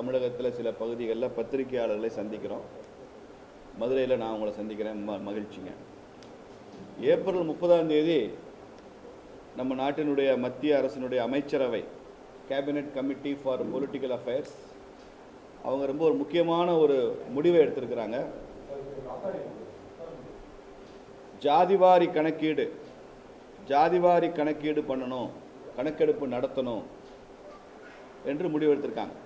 தமிழகத்தில் சில பகுதிகளில் பத்திரிகையாளர்களை சந்திக்கிறோம். மதுரையில் நான் உங்களை சந்திக்கிறேன். ம மகிழ்ச்சிங்க. ஏப்ரல் முப்பதாம் தேதி நம்ம நாட்டினுடைய மத்திய அரசினுடைய அமைச்சரவை cabinet committee for political affairs அவங்க ரொம்ப ஒரு முக்கியமான ஒரு முடிவை எடுத்திருக்கிறாங்க. ஜாதிவாரி கணக்கீடு ஜாதிவாரி கணக்கீடு பண்ணணும் கணக்கெடுப்பு நடத்தணும் என்று முடிவெடுத்திருக்காங்க.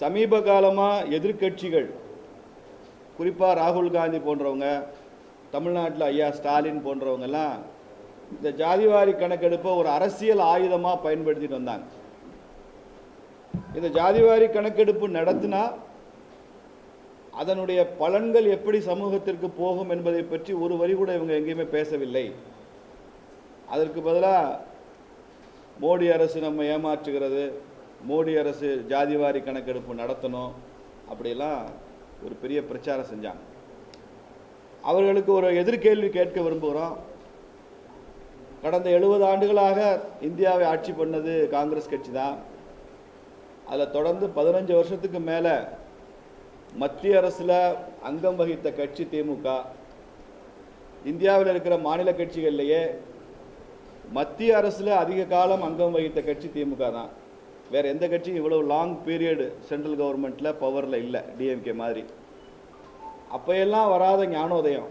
சமீப காலமாக எதிர்க்கட்சிகள் குறிப்பாக ராகுல் காந்தி போன்றவங்க தமிழ்நாட்டில் ஐயா ஸ்டாலின் போன்றவங்கெல்லாம் இந்த ஜாதிவாரி கணக்கெடுப்பை ஒரு அரசியல் ஆயுதமாக பயன்படுத்திட்டு வந்தாங்க. இந்த ஜாதிவாரி கணக்கெடுப்பு நடத்தினா அதனுடைய பலன்கள் எப்படி சமூகத்திற்கு போகும் என்பதை பற்றி ஒரு வரி கூட இவங்க எங்கேயுமே பேசவில்லை. அதற்கு பதிலாக மோடி அரசு நம்ம ஏமாற்றுகிறது. மோடி அரசு ஜாதிவாரி கணக்கெடுப்பு நடத்தணும் அப்படிலாம் ஒரு பெரிய பிரச்சாரம் செஞ்சாங்க. அவர்களுக்கு ஒரு எதிர்கேள்வி கேட்க விரும்புகிறோம். கடந்த எழுபது ஆண்டுகளாக இந்தியாவை ஆட்சி பண்ணது காங்கிரஸ் கட்சி தான். அதில் தொடர்ந்து பதினஞ்சு வருஷத்துக்கு மேலே மத்திய அரசில் அங்கம் வகித்த கட்சி திமுக. இந்தியாவில் இருக்கிற மாநில கட்சிகள்லேயே மத்திய அரசில் அதிக காலம் அங்கம் வகித்த கட்சி திமுக தான். வேறு எந்த கட்சியும் இவ்வளோ லாங் பீரியடு சென்ட்ரல் கவர்மெண்ட்டில் பவரில் இல்லை டிஎம்கே மாதிரி. அப்போயெல்லாம் வராத ஞானோதயம்.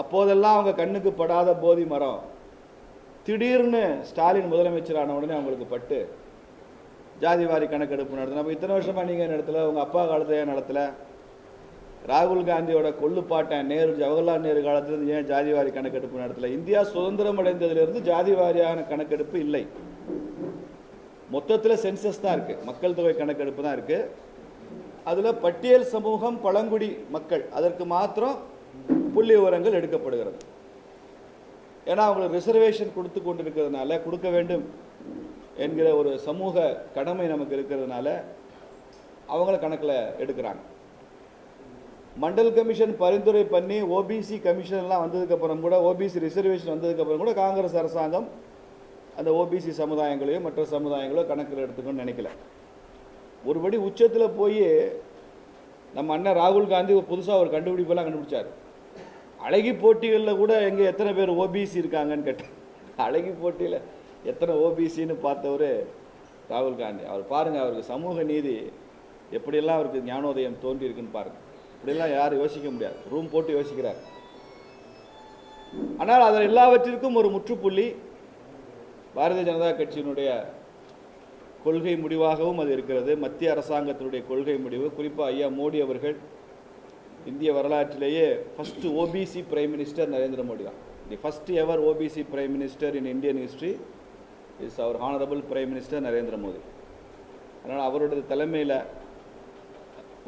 அப்போதெல்லாம் அவங்க கண்ணுக்கு படாத போதி மரம். திடீர்னு ஸ்டாலின் முதலமைச்சரான உடனே அவங்களுக்கு பட்டு. ஜாதிவாரி கணக்கெடுப்பு நடத்தின. அப்போ இத்தனை வருஷமாக நீங்கள் நடத்தல? உங்கள் அப்பா காலத்தில் ஏன் நடத்தல? ராகுல் காந்தியோட கொள்ளுப்பாட்டன் நேரு ஜவஹர்லால் நேரு காலத்திலிருந்து ஏன் ஜாதிவாரி கணக்கெடுப்பு நடத்தலை? இந்தியா சுதந்திரம் அடைந்ததிலிருந்து ஜாதிவாரியான கணக்கெடுப்பு இல்லை. மொத்தத்தில் சென்சஸ் தான் இருக்குது மக்கள் தொகை கணக்கெடுப்பு தான் இருக்குது அதில் பட்டியல் சமூகம் பழங்குடி மக்கள் அதற்கு மாத்திரம் புள்ளி விவரங்கள் எடுக்கப்படுகிறது. ஏன்னா அவங்களுக்கு ரிசர்வேஷன் கொடுத்து கொண்டிருக்கிறதுனால கொடுக்க வேண்டும் என்கிற ஒரு சமூக கடமை நமக்கு இருக்கிறதுனால அவங்கள கணக்கில் எடுக்கிறாங்க. மண்டல் கமிஷன் பரிந்துரை பண்ணி ஓபிசி கமிஷன்லாம் வந்ததுக்கப்புறம் கூட ஓபிசி ரிசர்வேஷன் வந்ததுக்கப்புறம் கூட காங்கிரஸ் அரசாங்கம் அந்த ஓபிசி சமுதாயங்களையோ மற்ற சமுதாயங்களோ கணக்கில் எடுத்துக்கணும்னு நினைக்கல. ஒருபடி உச்சத்தில் போய் நம்ம அண்ணன் ராகுல் காந்தி புதுசாக ஒரு கண்டுபிடிப்பெல்லாம் கண்டுபிடிச்சார். அழகி போட்டிகளில் கூட எங்கே எத்தனை பேர் ஓபிசி இருக்காங்கன்னு கேட்டேன். அழகி போட்டியில் எத்தனை ஓபிசின்னு பார்த்தவர் ராகுல் காந்தி. அவர் பாருங்கள் அவருக்கு சமூக நீதி எப்படியெல்லாம் அவருக்கு ஞானோதயம் தோன்றி இருக்குன்னு பாருங்கள் இப்படிலாம் யாரும் யோசிக்க முடியாது. ரூம் போட்டு யோசிக்கிறார். ஆனால் அதில் எல்லாவற்றிற்கும் ஒரு முற்றுப்புள்ளி பாரதிய ஜனதா கட்சியினுடைய கொள்கை முடிவாகவும் அது இருக்கிறது. மத்திய அரசாங்கத்தினுடைய கொள்கை முடிவு. குறிப்பாக ஐயா மோடி அவர்கள் இந்திய வரலாற்றிலேயே first OBC prime minister Narendra Modi தான். The first ever OBC prime minister in Indian history is our honourable prime minister Narendra Modi. அதனால் அவருடைய தலைமையில்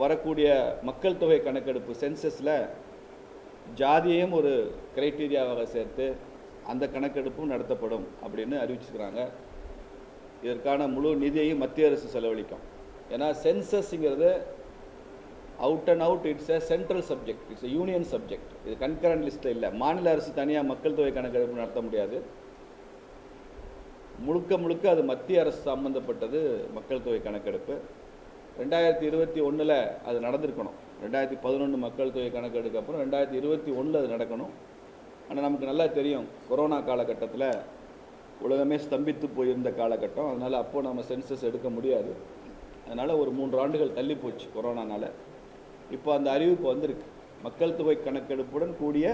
வரக்கூடிய மக்கள் தொகை கணக்கெடுப்பு சென்சஸில் ஜாதியையும் ஒரு கிரைட்டீரியாவாக சேர்த்து அந்த கணக்கெடுப்பும் நடத்தப்படும் அப்படின்னு அறிவிச்சிருக்கிறாங்க. இதற்கான முழு நிதியையும் மத்திய அரசு செலவழிக்கும். ஏன்னா சென்சஸ்ங்கிறது out and out it's a central subject it's a union subject இது கன்கரண்ட் லிஸ்ட்டில் இல்லை. மாநில அரசு தனியாக மக்கள் தொகை கணக்கெடுப்பு நடத்த முடியாது. முழுக்க முழுக்க அது மத்திய அரசு சம்மந்தப்பட்டது மக்கள் தொகை கணக்கெடுப்பு. ரெண்டாயிரத்தி இருபத்தி ஒன்றில் அது நடந்திருக்கணும். ரெண்டாயிரத்தி பதினொன்று மக்கள் தொகை கணக்கெடுக்க அப்புறம் ரெண்டாயிரத்தி இருபத்தி ஒன்றில் அது நடக்கணும். ஆனால் நமக்கு நல்லா தெரியும் கொரோனா காலகட்டத்தில் உலகமே ஸ்தம்பித்து போயிருந்த காலகட்டம். அதனால் அப்போது நம்ம சென்சஸ் எடுக்க முடியாது. அதனால் ஒரு மூன்று ஆண்டுகள் தள்ளி போச்சு கொரோனானால். இப்போ அந்த அறிவிப்பு வந்திருக்கு. மக்கள் தொகை கணக்கெடுப்புடன் கூடிய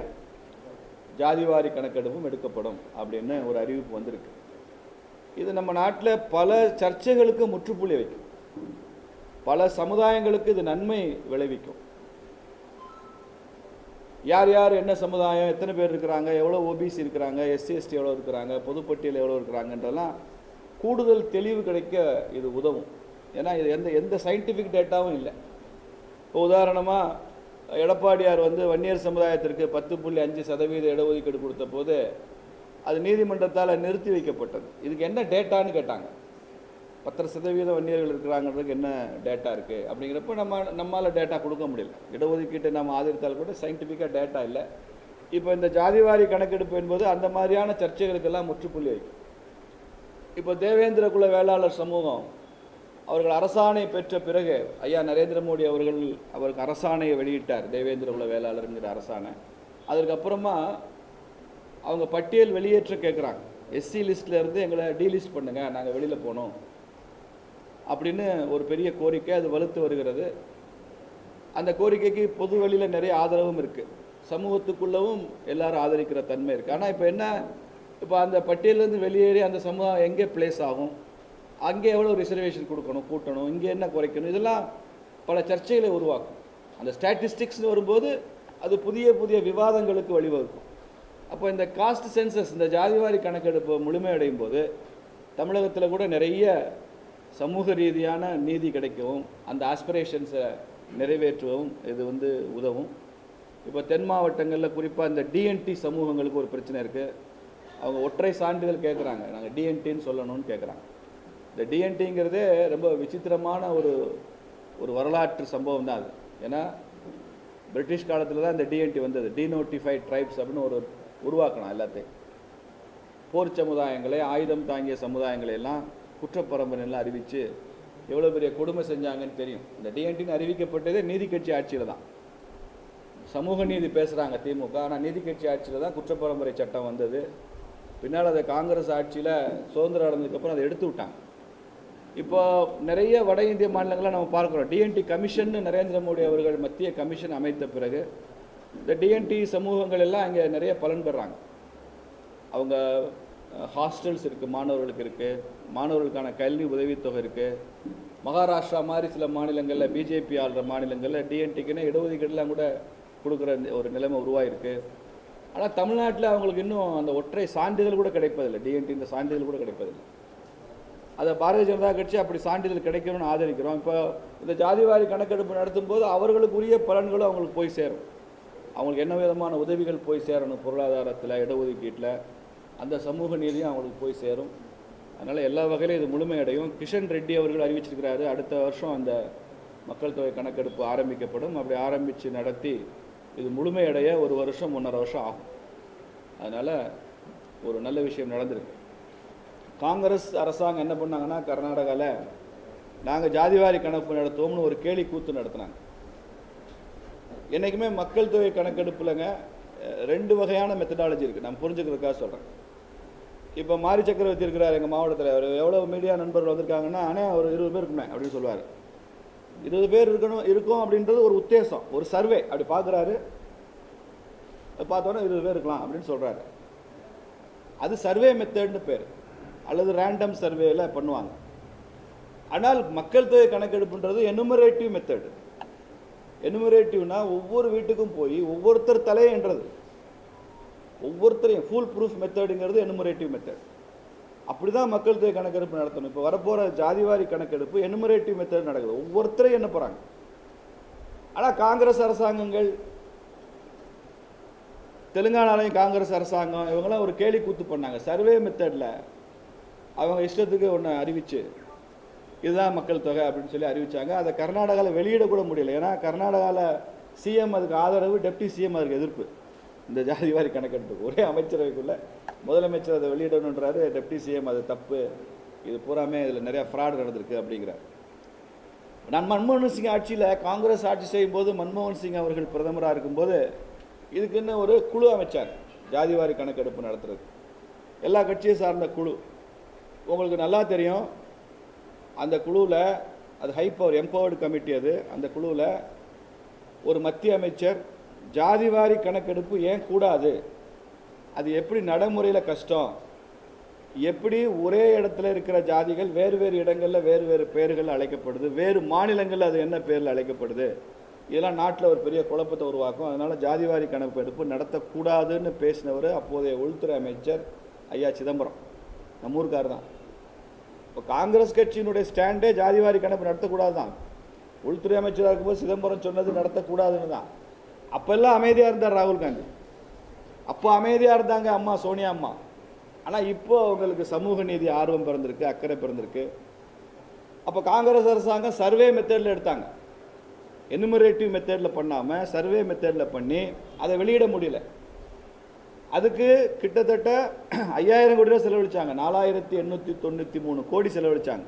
ஜாதிவாரி கணக்கெடுப்பும் எடுக்கப்படும் அப்படின்னு ஒரு அறிவிப்பு வந்திருக்கு. இது நம்ம நாட்டில் பல சர்ச்சைகளுக்கு முற்றுப்புள்ளி வைக்கும். பல சமுதாயங்களுக்கு இது நன்மை விளைவிக்கும். யார் யார் என்ன சமுதாயம் எத்தனை பேர் இருக்கிறாங்க எவ்வளோ ஓபிசி இருக்கிறாங்க எஸ்சி எஸ்டி எவ்வளோ இருக்கிறாங்க பொதுப்பட்டியல் எவ்வளோ இருக்கிறாங்கன்றதெல்லாம் கூடுதல் தெளிவு கிடைக்க இது உதவும். ஏன்னா இது எந்த எந்த சயின்டிஃபிக் டேட்டாவும் இல்லை. இப்போ உதாரணமாக எடப்பாடியார் வந்து வன்னியர் சமுதாயத்திற்கு பத்து புள்ளி அஞ்சு சதவீத இடஒதுக்கீடு கொடுத்த போது அது நீதிமன்றத்தால் நிறுத்தி வைக்கப்பட்டது. இதுக்கு என்ன டேட்டான்னு கேட்டாங்க. பத்தரை சதவீதம் வன்னியர்கள் இருக்கிறாங்கிறதுக்கு என்ன டேட்டா இருக்குது அப்படிங்கிறப்ப நம்ம நம்மளால் டேட்டா கொடுக்க முடியல. இடஒதுக்கீட்டை நம்ம ஆதரித்தால் கூட சயின்டிஃபிக்காக டேட்டா இல்லை. இப்போ இந்த ஜாதிவாரி கணக்கெடுப்பு என்பது அந்த மாதிரியான சர்ச்சைகளுக்கெல்லாம் முற்றுப்புள்ளி வைக்கும். இப்போ தேவேந்திர குல வேளாளர் சமூகம் அவர்கள் அரசாணை பெற்ற பிறகு ஐயா நரேந்திர மோடி அவர்கள் அவருக்கு அரசாணையை வெளியிட்டார் தேவேந்திர குல வேளாளருங்கிற அரசாணை. அதற்கப்புறமா அவங்க பட்டியல் வெளியேற்ற கேட்குறாங்க எஸ்சி லிஸ்ட்லேருந்து எங்களை டீலிஸ்ட் பண்ணுங்கள் நாங்கள் வெளியில் போனோம். அப்படின்னு ஒரு பெரிய கோரிக்கை அது வலுத்து வருகிறது. அந்த கோரிக்கைக்கு பொது வழியில் நிறைய ஆதரவும் இருக்குது சமூகத்துக்குள்ளவும் எல்லாரும் ஆதரிக்கிற தன்மை இருக்குது ஆனால் இப்போ என்ன? இப்போ அந்த பட்டியலேருந்து வெளியேறி அந்த சமூகம் எங்கே பிளேஸ் ஆகும்? அங்கே எவ்வளோ ரிசர்வேஷன் கொடுக்கணும் கூட்டணும் இங்கே என்ன குறைக்கணும்? இதெல்லாம் பல சர்ச்சைகளை உருவாக்கும். அந்த ஸ்டாட்டிஸ்டிக்ஸ்னு வரும்போது அது புதிய புதிய விவாதங்களுக்கு வழிவகுக்கும். அப்போ இந்த காஸ்ட் சென்சஸ் இந்த ஜாதிவாரி கணக்கெடுப்பு முழுமையடையும் போது தமிழகத்தில் கூட நிறைய சமூக ரீதியான நீதி கிடைக்கவும் அந்த ஆஸ்பிரேஷன்ஸை நிறைவேற்றவும் இது வந்து உதவும். இப்போ தென் மாவட்டங்களில் குறிப்பாக இந்த டிஎன்டி சமூகங்களுக்கு ஒரு பிரச்சனை இருக்குது அவங்க ஒற்றை சான்றிதழ் கேட்குறாங்க நாங்கள் டிஎன்டின்னு சொல்லணும்னு கேட்குறாங்க இந்த டிஎன்டிங்கிறதே ரொம்ப விசித்திரமான ஒரு ஒரு வரலாற்று சம்பவம் தான் அது. ஏன்னா பிரிட்டிஷ் காலத்தில் தான் இந்த டிஎன்டி வந்தது. டிநோட்டிஃபைட் ட்ரைப்ஸ் அப்படின்னு ஒரு உருவாக்கணும் எல்லாத்தையும். போர் சமுதாயங்களை ஆயுதம் தாங்கிய சமுதாயங்களை எல்லாம் குற்றப்பரம்பரைலாம் அறிவித்து எவ்வளோ பெரிய கொடுமை செஞ்சாங்கன்னு தெரியும். இந்த டிஎன்டின்னு அறிவிக்கப்பட்டதே நீதி கட்சி ஆட்சியில் தான். சமூக நீதி பேசுகிறாங்க திமுக. ஆனால் நீதி கட்சி ஆட்சியில் தான் குற்றப்பரம்பரை சட்டம் வந்தது. பின்னால் அதை காங்கிரஸ் ஆட்சியில் சுதந்திரம் அடைஞ்சதுக்கப்புறம் அதை எடுத்து விட்டாங்க. இப்போ நிறைய வட இந்திய மாநிலங்களை நம்ம பார்க்குறோம். டிஎன்டி கமிஷன் நரேந்திர மோடி அவர்கள் மத்திய கமிஷன் அமைத்த பிறகு இந்த டிஎன்டி சமூகங்கள் எல்லாம் அங்கே நிறைய பலன் பெறாங்க. அவங்க ஹாஸ்டல்ஸ் இருக்குது மாணவர்களுக்கு இருக்குது மாணவர்களுக்கான கல்வி உதவித்தொகை இருக்குது மகாராஷ்டிரா மாதிரி சில மாநிலங்களில் பிஜேபி ஆள்ற மாநிலங்களில் டிஎன்டிக்குன்னு இடஒதுக்கீடுலாம் கூட கொடுக்குற ஒரு நிலைமை உருவாயிருக்கு. ஆனால் தமிழ்நாட்டில் அவங்களுக்கு இன்னும் அந்த ஒற்றை சான்றிதழ் கூட கிடைப்பதில்லை. டிஎன்டி இந்த சான்றிதழ் கூட கிடைப்பதில்லை. அதை பாரதிய ஜனதா கட்சி அப்படி சான்றிதழ் கிடைக்கணும்னு ஆதரிக்கிறோம். இப்போ இந்த ஜாதிவாரி கணக்கெடுப்பு நடத்தும் போது அவர்களுக்குரிய பலன்களும் அவங்களுக்கு போய் சேரும். அவங்களுக்கு என்ன விதமான உதவிகள் போய் சேரணும்? பொருளாதாரத்தில் இடஒதுக்கீட்டில். அந்த சமூக நீதியும் அவங்களுக்கு போய் சேரும். அதனால் எல்லா வகையிலும் இது முழுமையடையும். கிஷன் ரெட்டி அவர்கள் அறிவிச்சிருக்கிறாரு அடுத்த வருஷம் அந்த மக்கள் தொகை கணக்கெடுப்பு ஆரம்பிக்கப்படும். அப்படி ஆரம்பித்து நடத்தி இது முழுமையடைய ஒரு வருஷம் ஒன்றரை வருஷம் ஆகும். அதனால் ஒரு நல்ல விஷயம் நடந்திருக்கு. காங்கிரஸ் அரசாங்கம் என்ன பண்ணாங்கன்னா கர்நாடகாவில் நாங்கள் ஜாதிவாரி கணக்கு நடத்துவோம்னு ஒரு கேலி கூத்து நடத்தினாங்க. என்றைக்குமே மக்கள் தொகை கணக்கெடுப்புலங்க ரெண்டு வகையான மெத்தடாலஜி இருக்குது நான் புரிஞ்சுக்கிறதுக்காக சொல்கிறேன் இப்போ மாரி சக்கரவர்த்தி இருக்கிறார் எங்கள் மாவட்டத்தில். அவர் எவ்வளோ மீடியா நண்பர்கள் வந்திருக்காங்கன்னா ஆனால் ஒரு இருபது பேர் இருக்குமே அப்படின்னு சொல்லுவார். இருபது பேர் இருக்கணும் இருக்கும் அப்படின்றது ஒரு உத்தேசம் ஒரு சர்வே. அப்படி பார்க்குறாரு பார்த்தோன்னே இருபது பேர் இருக்கலாம் அப்படின்னு சொல்கிறாரு அது சர்வே மெத்தட்னு பேர். அல்லது ரேண்டம் சர்வேல பண்ணுவாங்க. ஆனால் மக்கள் தொகை கணக்கெடுப்புன்றது எனுமரேட்டிவ் மெத்தட் எனுமரேட்டிவ்னா ஒவ்வொரு வீட்டுக்கும் போய் ஒவ்வொருத்தர் தலையன்றது ஒவ்வொருத்தரையும் ஃபுல் ப்ரூஃப் மெத்தடுங்கிறது எனுமரேட்டிவ் மெத்தட் அப்படி தான் மக்கள் தொகை கணக்கெடுப்பு நடத்தணும். இப்போ வரப்போகிற ஜாதிவாரி கணக்கெடுப்பு எனுமரேட்டிவ் மெத்தட் நடக்குது. ஒவ்வொருத்தரையும் என்ன போகிறாங்க ஆனால் காங்கிரஸ் அரசாங்கங்கள் தெலுங்கானாலையும் காங்கிரஸ் அரசாங்கம் இவங்கெல்லாம் ஒரு கேலி கூத்து பண்ணாங்க. சர்வே மெத்தடில் அவங்க இஷ்டத்துக்கு ஒன்று அறிவிச்சு இதுதான் மக்கள் தொகை அப்படின்னு சொல்லி அறிவிச்சாங்க. அதை கர்நாடகாவில் வெளியிடக்கூட முடியல. ஏன்னா கர்நாடகாவில் சிஎம் அதுக்கு ஆதரவு டெப்டி சிஎம் அதுக்கு எதிர்ப்பு. இந்த ஜாதிவாரி கணக்கெடுப்பு. ஒரே அமைச்சரவைக்குள்ள முதலமைச்சர் அதை வெளியிடணுன்றாரு டெப்டி சிஎம் அது தப்பு இது பூராமே இதில் நிறையா ஃப்ராட் நடந்திருக்கு அப்படிங்கிறார். நான் மன்மோகன் சிங் ஆட்சியில் காங்கிரஸ் ஆட்சி செய்யும்போது மன்மோகன் சிங் அவர்கள் பிரதமராக இருக்கும்போது இதுக்குன்னு ஒரு குழு அமைச்சார் ஜாதிவாரி கணக்கெடுப்பு நடத்துறது. எல்லா கட்சியை சார்ந்த குழு. உங்களுக்கு நல்லா தெரியும் அந்த குழுவில் அது ஹை பவர் எம்பவர்டு கமிட்டி அது. அந்த குழுவில் ஒரு மத்திய அமைச்சர் ஜாதிவாரி கணக்கெடுப்பு ஏன் கூடாது? அது எப்படி நடைமுறையில் கஷ்டம்? எப்படி ஒரே இடத்துல இருக்கிற ஜாதிகள் வேறு வேறு இடங்களில் வேறு வேறு பெயர்கள் அழைக்கப்படுது? வேறு மாநிலங்களில் அது என்ன பேரில் அழைக்கப்படுது? இதெல்லாம் நாட்டில் ஒரு பெரிய குழப்பத்தை உருவாக்கும். அதனால் ஜாதிவாரி கணக்கெடுப்பு நடத்தக்கூடாதுன்னு பேசினவர் அப்போதைய உள்துறை அமைச்சர் ஐயா சிதம்பரம். நம்ம ஊருக்கார் தான். இப்போ காங்கிரஸ் கட்சியினுடைய ஸ்டாண்டே ஜாதிவாரி கணக்கு நடத்தக்கூடாது தான் உள்துறை அமைச்சராக இருக்கும்போது சிதம்பரம் சொன்னது நடத்தக்கூடாதுன்னு தான். அப்போல்லாம் அமைதியாக இருந்தார் ராகுல் காந்தி. அப்போ அமைதியாக இருந்தாங்க அம்மா சோனியா அம்மா. ஆனால் இப்போ அவங்களுக்கு சமூக நீதி ஆர்வம் பிறந்திருக்கு அக்கறை பிறந்திருக்கு. அப்போ காங்கிரஸ் அரசாங்கம் சர்வே மெத்தடில் எடுத்தாங்க. எனுமரேட்டிவ் மெத்தடில் பண்ணாமல் சர்வே மெத்தடில் பண்ணி அதை வெளியிட முடியல. அதுக்கு கிட்டத்தட்ட ஐயாயிரம் கோடி ரூபா செலவழிச்சாங்க. நாலாயிரத்தி எண்ணூற்றி தொண்ணூற்றி மூணு கோடி செலவழித்தாங்க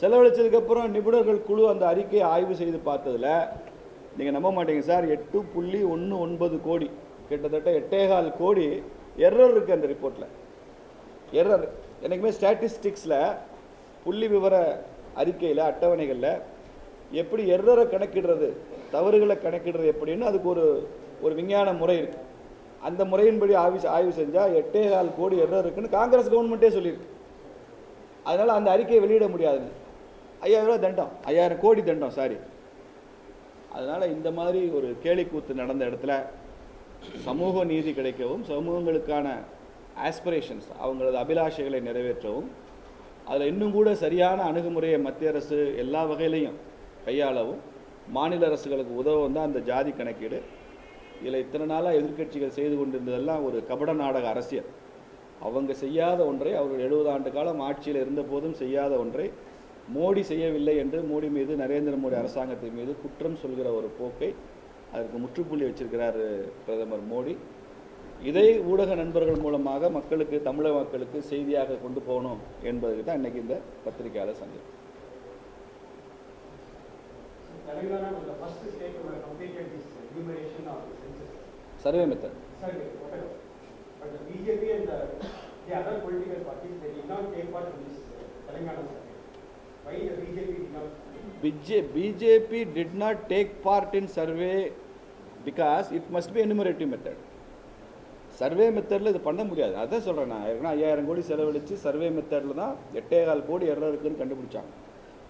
செலவழிச்சதுக்கப்புறம் நிபுணர்கள் குழு அந்த அறிக்கையை ஆய்வு செய்து பார்த்ததில் நீங்கள் நம்ப மாட்டீங்க சார். எட்டு புள்ளி ஒன்று ஒன்பது கோடி. கிட்டத்தட்ட எட்டேகால் கோடி எரர் இருக்குது அந்த ரிப்போர்ட்டில் எரர் என்றைக்குமே ஸ்டாட்டிஸ்டிக்ஸில் புள்ளி விவர அறிக்கையில் அட்டவணைகளில் எப்படி எரரை கணக்கிடுறது தவறுகளை கணக்கிடுறது எப்படின்னு அதுக்கு ஒரு ஒரு விஞ்ஞான முறை இருக்குது அந்த முறையின்படி ஆய்வு ஆய்வு செஞ்சால் எட்டே கால் கோடி எரர் இருக்குன்னு காங்கிரஸ் கவர்மெண்ட்டே சொல்லியிருக்கு. அதனால் அந்த அறிக்கையை வெளியிட முடியாதுன்னு. ஐயாயிரம் ரூபா தண்டம். ஐயாயிரம் கோடி தண்டம் சாரி அதனால் இந்த மாதிரி ஒரு கேலிக்கூத்து நடந்த இடத்துல சமூக நீதி கிடைக்கவும் சமூகங்களுக்கான ஆஸ்பிரேஷன்ஸ் அவங்களது அபிலாஷைகளை நிறைவேற்றவும் அதில் இன்னும் கூட சரியான அணுகுமுறையை மத்திய அரசு எல்லா வகையிலையும் கையாளவும் மாநில அரசுகளுக்கு உதவும் தான் அந்த ஜாதி கணக்கீடு. இதில் இத்தனை நாளாக எதிர்க்கட்சிகள் செய்து கொண்டிருந்ததெல்லாம் ஒரு கபட நாடக அரசியல். அவங்க செய்யாத ஒன்றை அவர்கள் எழுபது ஆண்டு காலம் ஆட்சியில் இருந்த போதும் செய்யாத ஒன்றை மோடி செய்யவில்லை என்று மோடி மீது நரேந்திர மோடி அரசாங்கத்தின் மீது குற்றம் சொல்கிற ஒரு போக்கை அதற்கு முற்றுப்புள்ளி வச்சிருக்கிறார் பிரதமர் மோடி இதை ஊடக நண்பர்கள் மூலமாக மக்களுக்கு தமிழக மக்களுக்கு செய்தியாக கொண்டு போகணும் என்பதற்கு தான் இன்றைக்கி இந்த பத்திரிகையாளர் சந்திப்பு survey method But the Why the BJP did not? BJP did not take part in survey because it must be enumerative method. Survey மெத்தடில் இது பண்ண முடியாது. அதான் சொல்கிறேன் நான். ஏன்னா ஐயாயிரம் கோடி செலவழித்து சர்வே மெத்தடில் தான் எட்டே கால் கோடி எரர் இருக்குன்னு கண்டுபிடிச்சாங்க.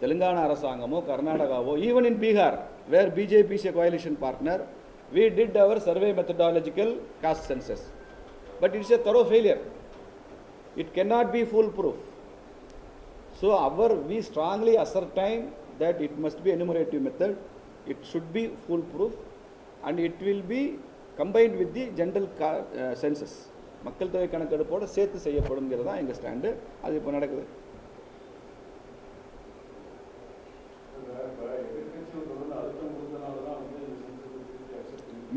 தெலுங்கானா அரசாங்கமோ கர்நாடகாவோ even in Bihar where BJP is a coalition partner we did our survey methodological caste census but it's a thorough failure it can not be full proof So our, we strongly ascertain that it must be enumerative method, it should be foolproof, and it will be combined with the general ca- uh, census. மக்கள் தொகை கணக்கெடுப்போட சேர்த்து செய்யப்படுங்கிறது தான் எங்கள் stand அது இப்போ நடக்குது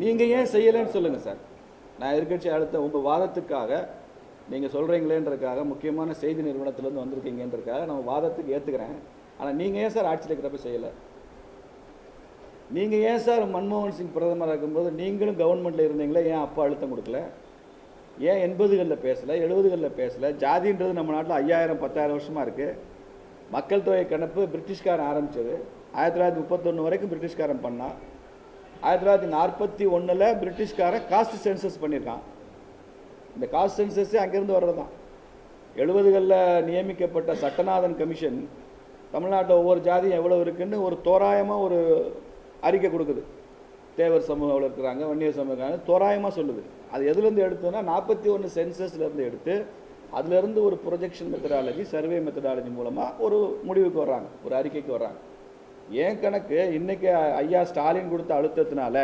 நீங்கள் ஏன் செய்யலைன்னு சொல்லுங்கள் சார் நான் எதிர்க்கட்சி அடுத்த உங்கள் வாதத்துக்காக நீங்கள் சொல்கிறீங்களேன்றதுக்காக முக்கியமான செய்தி நிறுவனத்திலேருந்து வந்திருக்கீங்கன்றதுக்காக நம்ம வாதத்துக்கு ஏற்றுக்கிறேன் ஆனால் நீங்கள் ஏன் சார் ஆட்சியில் இருக்கிறப்ப செய்யலை? நீங்கள் ஏன் சார் மன்மோகன் சிங் பிரதமராக இருக்கும்போது நீங்களும் கவர்மெண்ட்டில் இருந்தீங்களே ஏன் அப்பா அழுத்தம் கொடுக்கல? ஏன் எண்பதுகளில் பேசலை எழுபதுகளில் பேசலை? ஜாதின்றது நம்ம நாட்டில் ஐயாயிரம் பத்தாயிரம் வருஷமாக இருக்குது மக்கள் தொகை கணப்பு பிரிட்டிஷ்காரன் ஆரம்பித்தது ஆயிரத்தி தொள்ளாயிரத்தி முப்பத்தொன்று வரைக்கும் பிரிட்டிஷ்காரன் பண்ணான். ஆயிரத்தி தொள்ளாயிரத்தி நாற்பத்தி ஒன்றில் பிரிட்டிஷ்காரன் காஸ்ட் சென்சஸ் பண்ணியிருக்கான். இந்த காஸ்ட் சென்சஸே அங்கேருந்து வர்றது தான் எழுபதுகளில் நியமிக்கப்பட்ட சட்டநாதன் கமிஷன் தமிழ்நாட்டில் ஒவ்வொரு ஜாதியும் எவ்வளோ இருக்குன்னு ஒரு தோராயமாக ஒரு அறிக்கை கொடுக்குது. தேவர் சமூகம் எவ்வளோ இருக்கிறாங்க வன்னியர் சமூகம் இருக்காங்க தோராயமாக சொல்லுது. அது எதுலேருந்து எடுத்ததுன்னா நாற்பத்தி ஒன்று சென்சஸ்லேருந்து எடுத்து அதுலேருந்து ஒரு ப்ரொஜெக்ஷன் மெத்தடாலஜி சர்வே மெத்தடாலஜி மூலமாக ஒரு முடிவுக்கு வர்றாங்க ஒரு அறிக்கைக்கு வர்றாங்க. ஏன் கணக்கு? இன்றைக்கி ஐயா ஸ்டாலின் கொடுத்த அழுத்தத்தினால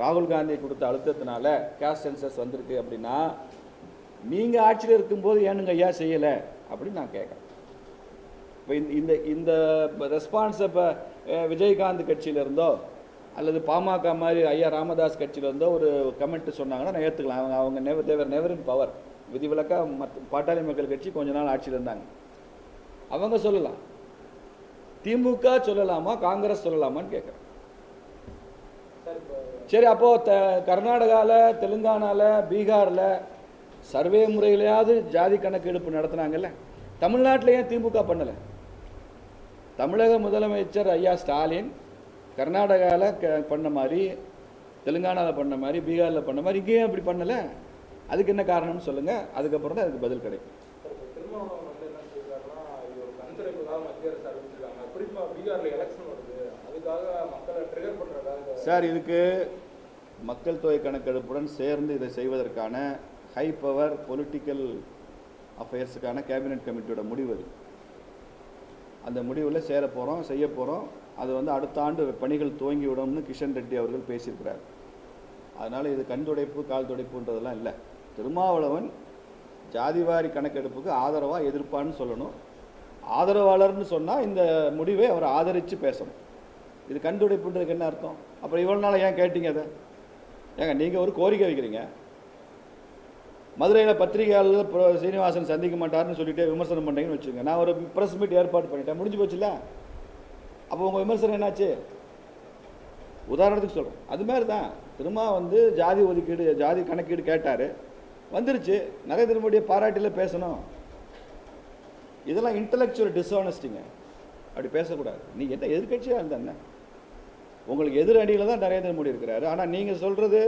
ராகுல் காந்தி கொடுத்த அழுத்தத்தினால கேஸ்ட் சென்சஸ் வந்திருக்கு அப்படின்னா நீங்கள் ஆட்சியில் இருக்கும்போது ஏனுங்க ஐயா செய்யலை? அப்படின்னு நான் கேட்குறேன். இப்போ இந்த இந்த இந்த ரெஸ்பான்ஸை இப்போ விஜயகாந்த் கட்சியிலேருந்தோ அல்லது பாமக மாதிரி ஐயா ராமதாஸ் கட்சியிலேருந்தோ ஒரு கமெண்ட் சொன்னாங்கன்னா நான் ஏற்றுக்கலாம் அவங்க அவங்க never Thevar never in power விதிவிலக்கா மற்ற பாட்டாளி மக்கள் கட்சி கொஞ்ச நாள் ஆட்சியில் இருந்தாங்க. அவங்க சொல்லலாம். திமுக சொல்லலாமா? காங்கிரஸ் சொல்லலாமான்னு கேட்குறேன். சரி அப்போது த கர்நாடகாவில் தெலுங்கானாவில் பீகாரில் சர்வே முறையிலையாவது ஜாதி கணக்கெடுப்பு நடத்துனாங்கல்ல? தமிழ்நாட்டில் ஏன் திமுக பண்ணலை? தமிழக முதலமைச்சர் ஐயா ஸ்டாலின் கர்நாடகாவில் க பண்ண மாதிரி தெலுங்கானாவில் பண்ண மாதிரி பீகாரில் பண்ண மாதிரி இங்கேயும் அப்படி பண்ணலை. அதுக்கு என்ன காரணம்னு சொல்லுங்கள் அதுக்கப்புறம் தான் அதுக்கு பதில் கிடைக்கும். திருமாவளவன் வந்து சொல்றாருன்னா இது ஒரு கண்துடைப்புக்காக மத்திய அரசு அறிவிச்சிருக்காங்க குறிப்பா பீகார்ல எலெக்ஷன் வருது அதுக்காக மக்களை ட்ரிகர் பண்றதுக்காக சார் இதுக்கு மக்கள் தொகை கணக்கெடுப்புடன் சேர்ந்து இதை செய்வதற்கான ஹை பவர் பொலிட்டிக்கல் அஃபேர்ஸுக்கான கேபினெட் கமிட்டியோட முடிவு அது அந்த முடிவில் சேர போகிறோம் செய்ய போகிறோம் அது வந்து அடுத்த ஆண்டு பணிகள் துவங்கி விடும்னு கிஷன் ரெட்டி அவர்கள் பேசியிருக்கிறார். அதனால் இது கண் துடைப்பு கால் துடைப்புன்றதெல்லாம் இல்லை. திருமாவளவன் ஜாதிவாரி கணக்கெடுப்புக்கு ஆதரவாக எதிர்ப்பான்னு சொல்லணும். ஆதரவாளர்னு சொன்னால் இந்த முடிவை அவர் ஆதரித்து பேசணும். இது கண் துடைப்புன்றதுக்கு என்ன அர்த்தம்? அப்புறம் இவ்வளோ நாள் ஏன் கேட்டீங்க அதை? ஏங்க நீங்கள் ஒரு கோரிக்கை வைக்கிறீங்க. மதுரையில் பத்திரிகையாளர் ப்ரோ சீனிவாசன் சந்திக்க மாட்டார்னு சொல்லிட்டு விமர்சனம் பண்ணுறீங்கன்னு வச்சுக்கோங்க. நான் ஒரு ப்ரெஸ் மீட் ஏற்பாடு பண்ணிட்டேன். முடிஞ்சு போச்சுல்ல? அப்போ உங்கள் விமர்சனம் என்னாச்சு? உதாரணத்துக்கு சொல்கிறேன் அது மாதிரி தான் திரும்ப வந்து ஜாதி ஒதுக்கீடு ஜாதி கணக்கீடு கேட்டார். வந்துருச்சு. நரேந்திர மோடியை பாராட்டியில் பேசணும். இதெல்லாம் இன்டலெக்சுவல் டிஸ்ஆனஸ்டிங்க அப்படி பேசக்கூடாது. நீ என்ன எதிர்கட்சியாக இருந்த உங்களுக்கு எதிர் அணியில் தான் நரேந்திர மோடி இருக்கிறாரு ஆனால் நீங்கள் சொல்கிறது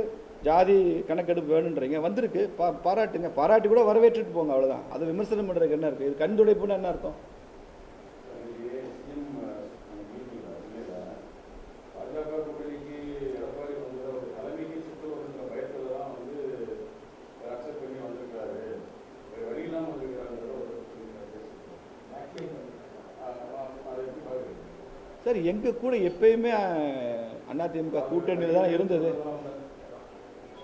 ஜாதி கணக்கெடுப்பு வேணுன்றீங்க. வந்திருக்கு. பா பாராட்டுங்க. பாராட்டி கூட வரவேற்றுட்டு போங்க அவ்வளோதான் அது விமர்சனம் பண்ணுறதுக்கு என்ன இருக்குது இது கண்துடைப்புன்னு என்ன அர்த்தம்? சார் எங்கள் கூட எப்பயுமே அதிமுக கூட்டணியில் தான் இருந்தது.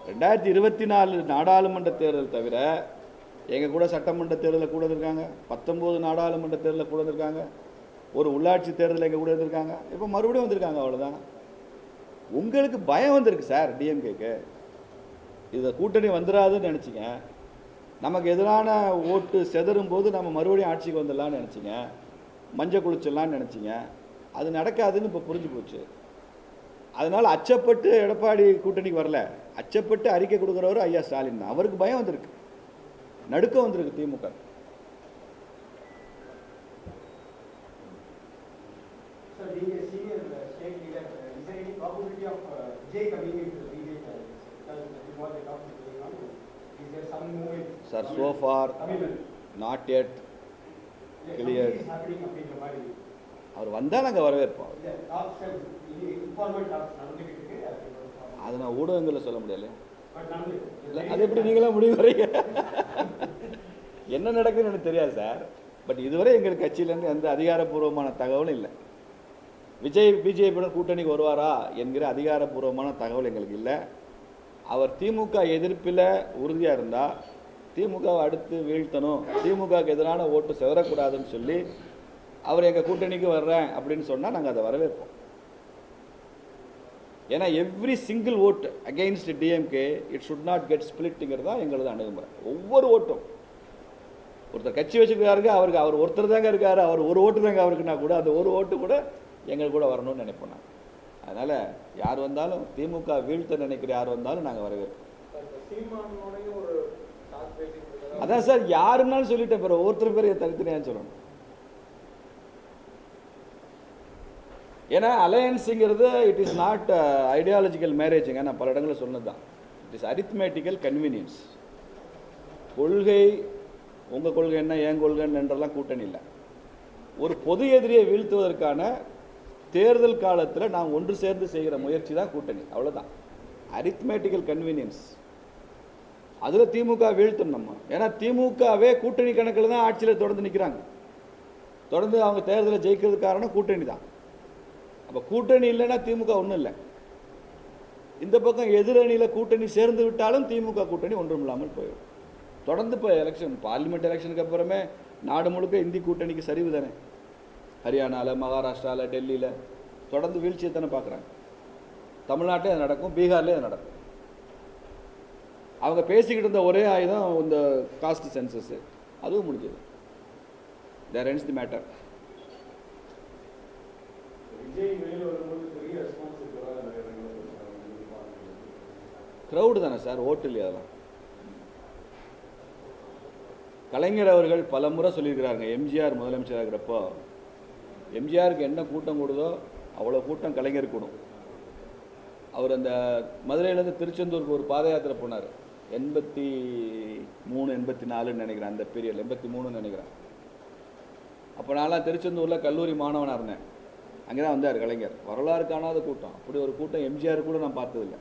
ரெண்டாயிரத்தி இருபத்தி நாலு நாடாளுமன்ற தேர்தல் தவிர எங்கள் கூட சட்டமன்ற தேர்தலில் கூட இருந்திருக்காங்க. பத்தொம்போது நாடாளுமன்ற தேர்தலில் கூட இருந்திருக்காங்க. ஒரு உள்ளாட்சி தேர்தலில் எங்கள் கூட இருந்திருக்காங்க. இப்போ மறுபடியும் வந்திருக்காங்க அவ்வளோதான் உங்களுக்கு பயம் வந்திருக்கு சார் டிஎம்கேக்கு இதை கூட்டணி வந்துடாதுன்னு நினச்சிங்க. நமக்கு எதிரான ஓட்டு செதறும் போது நம்ம மறுபடியும் ஆட்சிக்கு வந்துடலாம்னு நினச்சிங்க. மஞ்சள் குளிச்சிடலான்னு நினச்சிங்க. அது நடக்காதுன்னு இப்போ புரிஞ்சு போச்சு. அதனால் அச்சப்பட்டு எடப்பாடி கூட்டணிக்கு வரல அச்சப்பட்டு அறிக்கை கொடுக்குறவர் ஐயா ஸ்டாலின் தான் அவருக்கு பயம் வந்திருக்கு நடுக்கம் வந்திருக்கு திமுக uh, uh, uh? Sir Commitment. Not yet Yeah, அவர் வந்தால் நாங்கள் வரவேற்போம். அது நான் ஊடகங்களில் சொல்ல முடியல அது எப்படி நீங்களாம் முடிவு வரீங்க என்ன நடக்குதுன்னு எனக்கு தெரியாது சார். பட் இதுவரை எங்கள் கட்சியிலேருந்து எந்த அதிகாரப்பூர்வமான தகவலும் இல்லை. விஜய் பிஜேபியுடன் கூட்டணிக்கு வருவாரா என்கிற அதிகாரப்பூர்வமான தகவல் எங்களுக்கு இல்லை. அவர் திமுக எதிர்ப்பில் உறுதியாக இருந்தால் திமுகவை அடுத்து வீழ்த்தணும். திமுகவுக்கு எதிரான ஓட்டு செதறக்கூடாதுன்னு சொல்லி அவர் எங்கள் கூட்டணிக்கு வர்றேன் அப்படின்னு சொன்னால் நாங்கள் அதை வரவேற்போம். ஏன்னா every single vote against DMK it should not get ஸ்பிளிட்டுங்கிறது தான் எங்களது அணுகுமுறை. ஒவ்வொரு ஓட்டும் ஒருத்தர் கட்சி வச்சுருக்காருங்க அவருக்கு அவர் ஒருத்தர் தாங்க இருக்காரு அவர் ஒரு ஓட்டு தாங்க அவருக்குன்னா கூட அந்த ஒரு ஓட்டு கூட எங்கள் கூட வரணும்னு நினைப்போம் நாங்கள் அதனால் யார் வந்தாலும் திமுக வீழ்த்த நினைக்கிற யார் வந்தாலும் நாங்கள் வரவேற்போம். அதான் சார் யாருன்னாலும் சொல்லிட்டேன் பிறகு ஒவ்வொருத்தர் பேர் தனித்தனியாக சொல்லணும்? ஏன்னா அலையன்ஸுங்கிறது இட் இஸ் நாட் ஐடியாலஜிக்கல் மேரேஜுங்க நான் பல இடங்களில் சொன்னது தான் இட் இஸ் அரித்மேட்டிக்கல் கன்வீனியன்ஸ் கொள்கை உங்கள் கொள்கை என்ன என் கொள்கை என்றெல்லாம் கூட்டணி இல்லை. ஒரு பொது எதிரியை வீழ்த்துவதற்கான தேர்தல் காலத்தில் நாம் ஒன்று சேர்ந்து செய்கிற முயற்சி தான் கூட்டணி. அவ்வளோதான் அரித்மேட்டிக்கல் கன்வீனியன்ஸ் அதில் திமுக வீழ்த்தணும் நம்ம. ஏன்னா திமுகவே கூட்டணி கணக்கில் தான் ஆட்சியில் தொடர்ந்து நிற்கிறாங்க தொடர்ந்து அவங்க தேர்தலில் ஜெயிக்கிறது காரணம் கூட்டணி தான். அப்போ கூட்டணி இல்லைன்னா திமுக ஒன்றும் இல்லை. இந்த பக்கம் எதிரணியில் கூட்டணி சேர்ந்து விட்டாலும் திமுக கூட்டணி ஒன்றும் இல்லாமல் போயிடும். தொடர்ந்து இப்போ எலெக்ஷன் பார்லிமெண்ட் எலெக்ஷனுக்கு அப்புறமே நாடு முழுக்க இந்தி கூட்டணிக்கு சரிவு தானே? ஹரியானாவில் மகாராஷ்டிராவில் டெல்லியில் தொடர்ந்து வீழ்ச்சியை தானே பார்க்குறாங்க. தமிழ்நாட்டிலே அது நடக்கும் பீகார்லேயே அது நடக்கும். அவங்க பேசிக்கிட்டு இருந்த ஒரே ஆயுதம் இந்த காஸ்ட் சென்சஸ் அதுவும் முடிஞ்சது. There ends the matter Vijay வெளியில வரும்போது பெரிய ரெஸ்பான்ஸ் இருக்கிறதா நிறைய இடங்கள்ல பேசுறாங்க. நீங்க பாக்குறீங்க. க்ரௌடு தானே சார்? ஓட்டு இல்லையா அதெல்லாம்? கலைஞர் அவர்கள் பல முறை சொல்லியிருக்கிறாங்க எம்ஜிஆர் முதலமைச்சராக இருக்கிறப்போ எம்ஜிஆருக்கு என்ன கூட்டம் கூடுதோ அவ்வளோ கூட்டம் கலைஞர் கூடும். அவர் அந்த மதுரையிலேருந்து திருச்செந்தூருக்கு ஒரு பாத யாத்திரை போனார். எண்பத்தி மூணு எண்பத்தி நாலுன்னு நினைக்கிறேன் அந்த பீரியட் எண்பத்தி மூணுன்னு நினைக்கிறேன். அப்போ நான்லாம் திருச்செந்தூரில் கல்லூரி மாணவனாக இருந்தேன். அங்கே தான் வந்தார் கலைஞர். வரலாறு காணாத கூட்டம். அப்படி ஒரு கூட்டம் எம்ஜிஆர் கூட நான் பார்த்ததில்லை.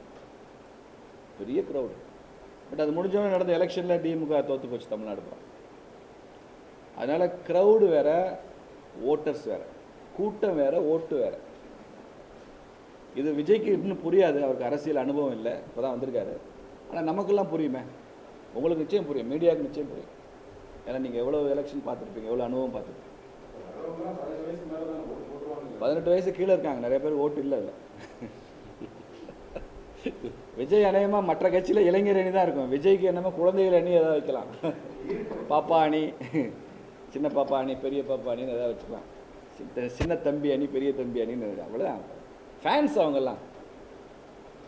பெரிய க்ரௌடு பட் அது முடிஞ்சோடனே நடந்த எலெக்ஷனில் திமுக தோற்று போச்சு தமிழ்நாடு அதனால் அதனால க்ரௌடு வேற ஓட்டர்ஸ் வேற. கூட்டம் வேற ஓட்டு வேற. இது விஜய்க்கு இன்னும் புரியாது. அவருக்கு அரசியல் அனுபவம் இல்லை. இப்போ தான் வந்திருக்காரு. ஆனால் நமக்கெல்லாம் புரியுமே. உங்களுக்கு நிச்சயம் புரியும். மீடியாவுக்கு நிச்சயம் புரியும். ஏன்னா நீங்கள் எவ்வளோ எலெக்ஷன் பார்த்துருப்பீங்க எவ்வளோ அனுபவம் பார்த்துருப்பீங்க. பதினெட்டு வயசு கீழே இருக்காங்க. நிறைய பேர் ஓட்டு இல்லை இல்லை விஜய் அநேகமா மற்ற கட்சியில் இளைஞர் அணி தான் இருக்கும். விஜய்க்கு என்னமோ குழந்தைகள் அணி ஏதாவது வைக்கலாம். பாப்பா அணி சின்ன பாப்பா அணி பெரிய பாப்பா அணின்னு ஏதாவது வச்சுக்கலாம். சின்ன- சின்ன தம்பி அணி பெரிய தம்பி அணின்னு அவ்வளோதான் ஃபேன்ஸ் அவங்கெல்லாம்.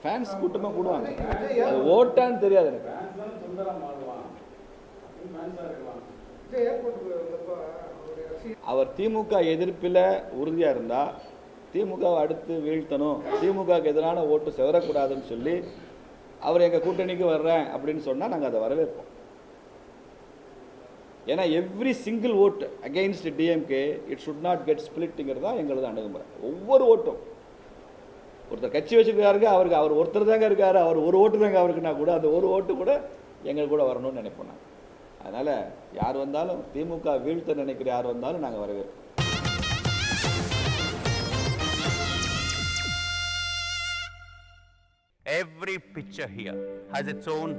ஃபேன்ஸ் கூட்டமாக கூடுவாங்க. அது ஓட்டான்னு தெரியாது எனக்கு. அவர் திமுக எதிர்ப்பில் உறுதியாக இருந்தால் திமுகவை அடுத்து வீழ்த்தணும். திமுகவுக்கு எதிரான ஓட்டு செவரக்கூடாதுன்னு சொல்லி அவர் எங்கள் கூட்டணிக்கு வர்றேன் அப்படின்னு சொன்னால் நாங்கள் அதை வரவேற்போம். ஏன்னா every single vote against DMK it should not get ஸ்பிளிட்டுங்கிறது தான் எங்களது அணுகுமுறை. ஒவ்வொரு ஓட்டும். ஒருத்தர் கட்சி வச்சுருக்காருங்க அவருக்கு அவர் ஒருத்தர் தாங்க இருக்காரு அவர் ஒரு ஓட்டு தாங்க அவருக்குன்னா கூட அந்த ஒரு ஓட்டு கூட எங்களுக்கு கூட வரணும்னு நினைப்போம் நாங்கள் அதனால் யார் வந்தாலும் திமுக வீழ்த்த நினைக்கிற யார் வந்தாலும் நாங்கள் வரவேற்போம் Every picture here has its own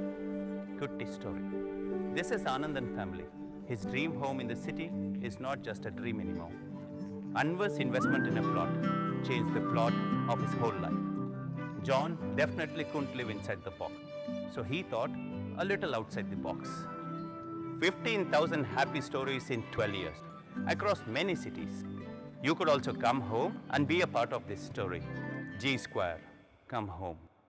kutti story. This is Anandan family. His dream home in the city is not just a dream anymore. Anwar's investment in a plot changed the plot of his whole life. John definitely couldn't live inside the box, so he thought a little outside the box. 15,000 happy stories in 12 years across many cities. You could also come home and be a part of this story. G Square, come home.